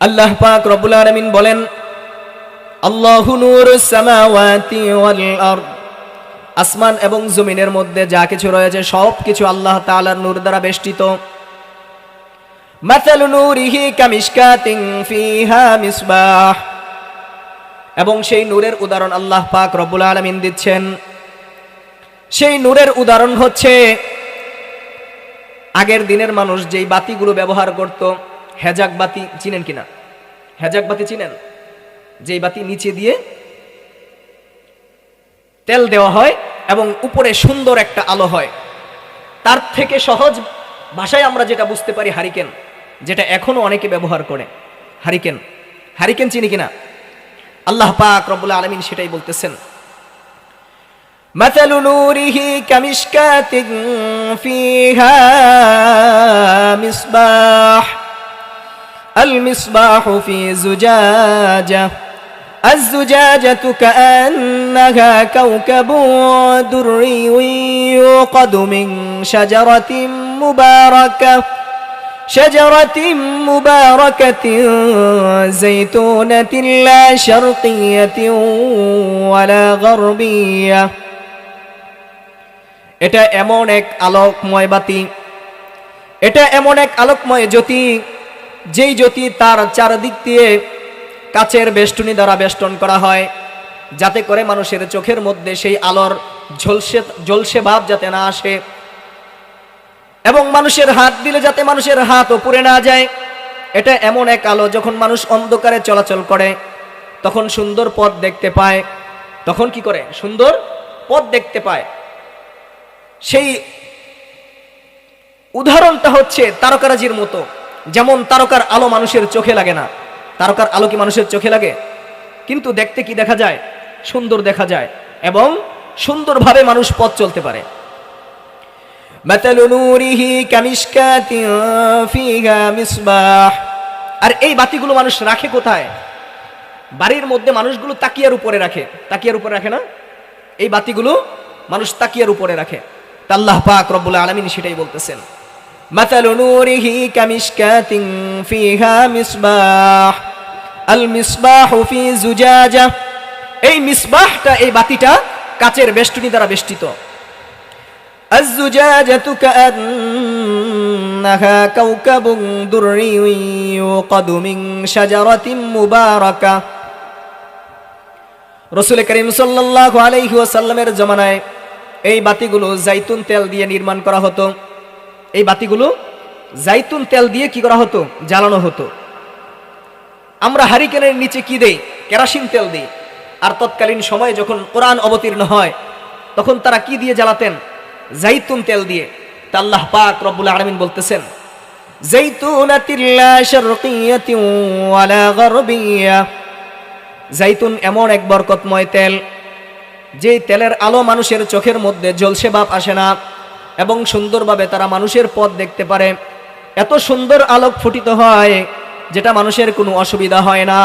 আল্লাহ পাক রব্বুল আলামিন বলেন, আল্লাহু নূরুস সামাওয়াতি ওয়াল আরদ। আসমান এবং জমিনের মধ্যে যা কিছু রয়েছে, সব কিছু আল্লাহ তাআলার নূর দ্বারা বেষ্টিত। মাথালু নূরিহি কামিশকাতিন ফিহা মিসবাহ। এবং সেই নূরের উদাহরণ আল্লাহ পাক রব্বুল আলামিন দিচ্ছেন। সেই নূরের উদাহরণ হচ্ছে, আগের দিনের মানুষ যেই বাতিগুলো ব্যবহার করত হেজাক বাতি চিনেন কিনা হেজাক বাতি চিনেন যেই বাতি নিচে দিয়ে তেল দেওয়া হয় এবং উপরে সুন্দর একটা আলো হয় তার থেকে সহজ ভাষায় আমরা যেটা বুঝতে পারি হারিকেন যেটা এখনো অনেকে ব্যবহার করে হারিকেন হারিকেন চিনি কিনা আল্লাহ পাক রব্বুল আলমিন সেটাই বলতেছেন مثل نوره كمشكاة فيها مصباح المصباح في زجاجة الزجاجة كأنها كوكب دري يوقد من شجرة مباركة شجرة مباركة زيتونة لا شرقية ولا غربية এটা এমন এক আলোকময় বাতি এটা এমন এক আলোকময় জ্যোতি যেই জ্যোতি তার চারদিক দিয়ে কাচের বেষ্টনী দ্বারা বেষ্টন করা হয়, যাতে করে মানুষের চোখের মধ্যে সেই আলোর ঝলসে জলসে ভাব যাতে না আসে এবং মানুষের হাত দিলে যাতে মানুষের হাত ওপরে না যায়। এটা এমন এক আলো যখন মানুষ অন্ধকারে চলাচল করে, তখন সুন্দর পথ দেখতে পায়। তখন কি করে? সুন্দর পথ দেখতে পায়। সেই উদাহরণটা হচ্ছে তারকারাজির মতো। যেমন তারকার আলো মানুষের চোখে লাগে না, তারকার আলো কি মানুষের চোখে লাগে? কিন্তু দেখতে কি দেখা যায়? সুন্দর দেখা যায় এবং সুন্দরভাবে মানুষ পথ চলতে পারে। আর এই বাতিগুলো মানুষ রাখে কোথায়? বাড়ির মধ্যে মানুষগুলো তাকিয়ার উপরে রাখে। তাকিয়ার উপরে রাখে না? এই বাতিগুলো মানুষ তাকিয়ার উপরে রাখে। তাল্লাহ পাক রব্বুল আলমিন সেটাই বলতেছেন। مثل نوره كمشكاة فيها مصباح المصباح في زجاجة এই মিসবাহটা এই বাতিটা কাচের বেষ্টনী দ্বারা বেষ্টিত الزجاجة كأنها كوكب دري يوقد من شجرة مباركة রসুল করিম সাল্লাল্লাহু আলাইহি ওয়াসাল্লামের জমানায় এই বাতিগুলো জাইতুন তেল দিয়ে নির্মাণ করা হতো এই বাতিগুলো জাইতুন তেল দিয়ে কি করা হতো? জ্বালানো হতো। আমরা হারিকেনের নিচে কি দেই? কেরাসিন তেল দিই। আর তৎকালীন সময়ে যখন কোরআন অবতীর্ণ হয়, তখন তারা কি দিয়ে জ্বালাতেন? জাইতুন তেল দিয়ে। তা আল্লাহ পাক রব্বুল আলামিন বলতেছেন জাইতুন এমন এক বরকতময় তেল, যেই তেলের আলো মানুষের চোখের মধ্যে জলসে ভাব আসে না। এবং সুন্দরভাবে তারা মানুষের পথ দেখতে পারে। এত সুন্দর আলোক ফুটিত হয়, যেটা মানুষের কোনো অসুবিধা হয় না।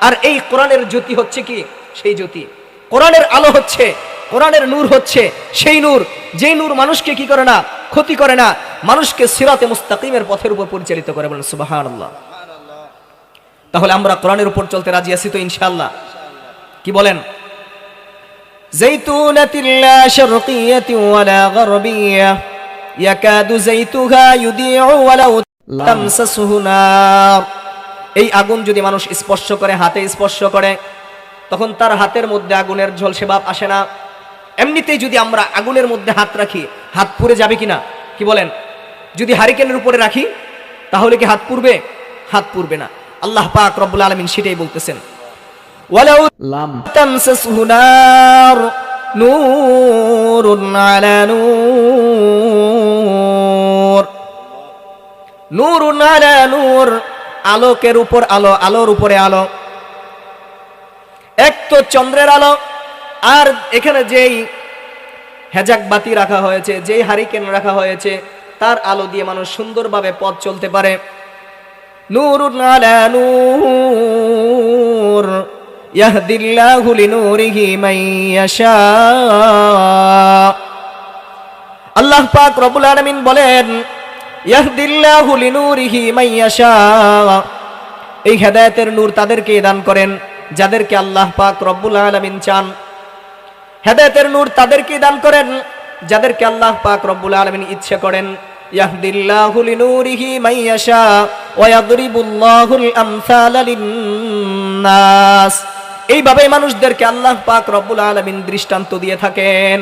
আর এই কোরআনের জ্যোতি হচ্ছে কি? সেই জ্যোতি। কোরআনের আলো হচ্ছে, কোরআনের নূর হচ্ছে সেই নূর। যেই নূর মানুষকে কি করে না? ক্ষতি করে না। মানুষকে সিরাতে মুস্তাকিমের পথের উপর পরিচালিত করে বলেন, সুবহানাল্লাহ। তাহলে আমরা কোরআনের উপর চলতে রাজি আছি তো ইনশাআল্লাহ? কি বলেন? زيتونة لا شرقية ولا غربية يكاد زيتها يضيع ولو تمسسه نار এই আগুন যদি মানুষ স্পর্শ করে হাতে স্পর্শ করে তখন তার হাতের মধ্যে আগুনের ঝলসে ভাব আসে না এমনিতেই যদি আমরা আগুনের মধ্যে হাত রাখি হাত পুড়ে যাবে কিনা কি বলেন যদি হারিকেনের উপরে রাখি তাহলে কি হাত পুড়বে হাত পুড়বে না আল্লাহ পাক রব্বুল আলামিন সেটাই বলতেছেন ওয়ালাউ লাম تمسسه نار نور على نور نور على نور আলোকের উপর আলো আলোর উপরে আলো এক তো চন্দ্রের আলো আর এখানে যেই হেজাক বাতি রাখা হয়েছে যেই হারিকেন রাখা হয়েছে তার আলো দিয়ে মানুষ সুন্দরভাবে পথ চলতে পারে নূরুন আলা নূর ইয়াহদিল্লাহু লিনূরিহি মান ইয়াশা। আল্লাহ পাক রব্বুল আলামিন বলেন, ইয়াহদিল্লাহু লিনূরিহি মান ইয়াশা। এই হেদায়েতের নূর তাদেরকে দান করেন, যাদেরকে আল্লাহ পাক রব্বুল আলামিন চান। হেদায়েতের নূর তাদেরকে দান করেন, যাদেরকে আল্লাহ পাক রব্বুল আলামিন ইচ্ছে করেন। ইয়াহদিল্লাহু লিনূরিহি মান ইয়াশা। ওয়া আমসালা লিন-নাস। এইভাবে মানুষদেরকে আল্লাহ পাক রব্বুল আলমিন দৃষ্টান্ত দিয়ে থাকেন।